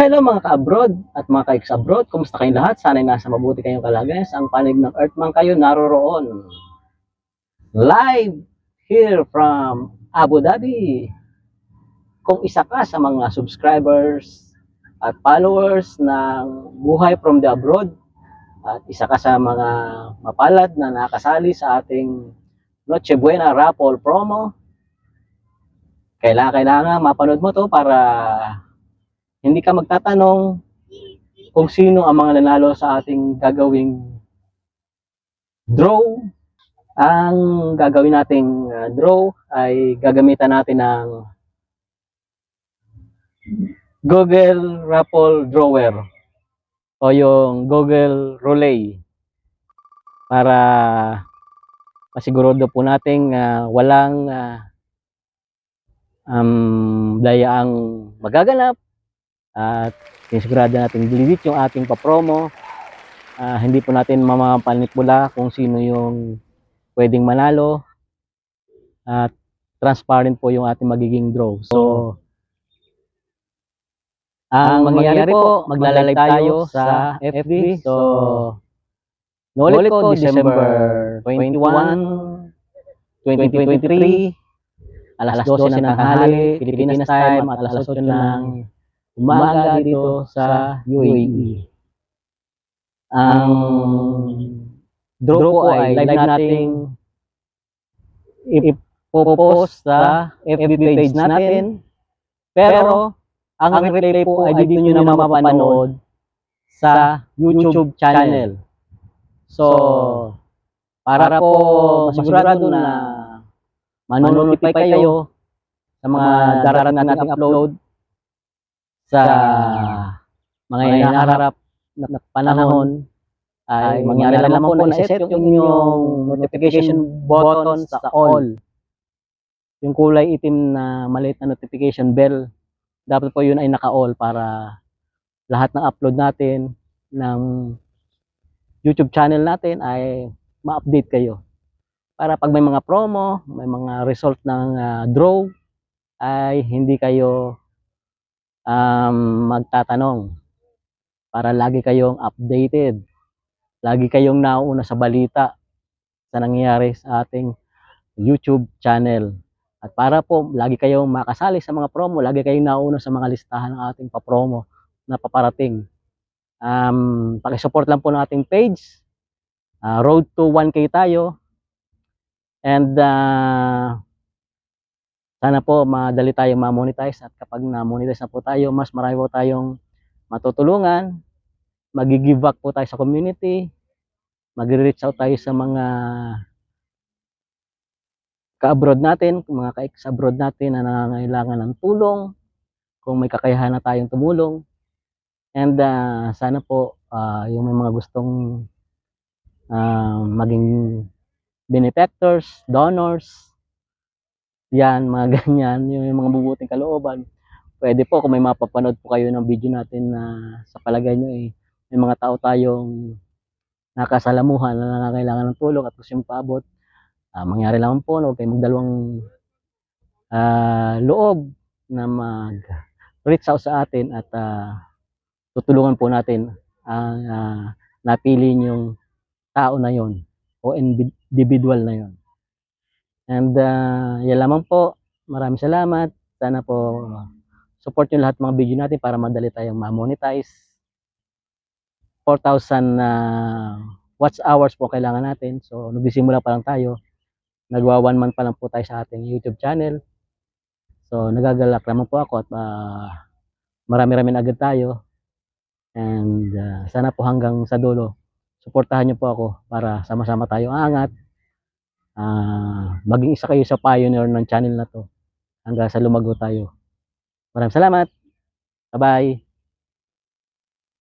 Hello mga ka-abroad at mga ka-ex-abroad. Kumusta kayong lahat? Sana'y nasa mabuti kayong kalagayan. Sa ang panig ng Earthman kayo naroroon. Live here from Abu Dhabi. Kung isa ka sa mga subscribers at followers ng Buhay from the Abroad at isa ka sa mga mapalad na nakasali sa ating Noche Buena Raffle promo, kailangan kailangan mapanood mo to para hindi ka magtatanong kung sino ang mga nanalo sa ating gagawing draw. Ang gagawin nating uh, draw ay gagamitan natin ng Google Raffle Drawer o yung Google Relay para masigurado po nating uh, walang uh, um, dayaang magaganap at sinisigurado natin delete yung ating papromo. Ah, hindi po natin mamapalit mula kung sino yung pwedeng manalo. At transparent po yung ating magiging draw. So, ang mangyayari po, maglalalive tayo sa FB. So, Nulit ko, December 21, 2023, alas 12 ng tanghali, Pilipinas time, at alas 8 ng umaga dito sa UAE. Ang draw ko ay live nating ipopost sa FB page natin. Pero, ang replay po ay dito nyo na mapapanood sa YouTube channel. So, para po masigurado na manonotify kayo sa mga darating nating upload sa mga hinaharap na panahon ay mangyari lamang po na iset yung inyong notification button sa all. Yung kulay itim na maliit na notification bell, dapat po yun ay naka-all para lahat ng upload natin ng YouTube channel natin ay ma-update kayo. Para pag may mga promo, may mga result ng ah, draw, ay hindi kayo um, magtatanong para lagi kayong updated. Lagi kayong nauuna sa balita sa nangyayari sa ating YouTube channel. At para po lagi kayong makasali sa mga promo, lagi kayong nauuna sa mga listahan ng ating papromo na paparating. Um, pakisupport lang po ng ating page. Ah, road to 1K tayo. And ah, sana po madali tayong ma-monetize at kapag na-monetize na po tayo, mas marami po tayong matutulungan. Mag-give back po tayo sa community. Mag-reach out tayo sa mga ka-abroad natin, mga ka-ex-abroad natin na nangangailangan ng tulong. Kung may kakayahan na tayong tumulong. And ah, sana po ah, yung may mga gustong ah, maging benefactors, donors, yan, mga ganyan, yung may mga bubuting kalooban. Pwede po kung may mapapanood po kayo ng video natin na sa palagay nyo eh, may mga tao tayong nakasalamuhan na nangangailangan ng tulong at gusto yung paabot. Ah, mangyari lang po, no, kayong magdalawang ah, loob na mag-reach out sa atin at ah, tutulungan po natin ang ah, napili yung tao na yon o individual na yon. And uh, yan lamang po. Maraming salamat. Sana po support nyo lahat mga video natin para madali tayong ma-monetize. 4,000 na watch hours po kailangan natin. So, nagsisimula pa lang tayo. Nagwa one month pa lang po tayo sa ating YouTube channel. So, nagagalak naman po ako at uh, marami-rami na agad tayo. And uh, sana po hanggang sa dulo, suportahan nyo po ako para sama-sama tayo aangat. Ah, maging isa kayo sa pioneer ng channel na to hanggang sa lumago tayo. Maraming salamat. Bye-bye.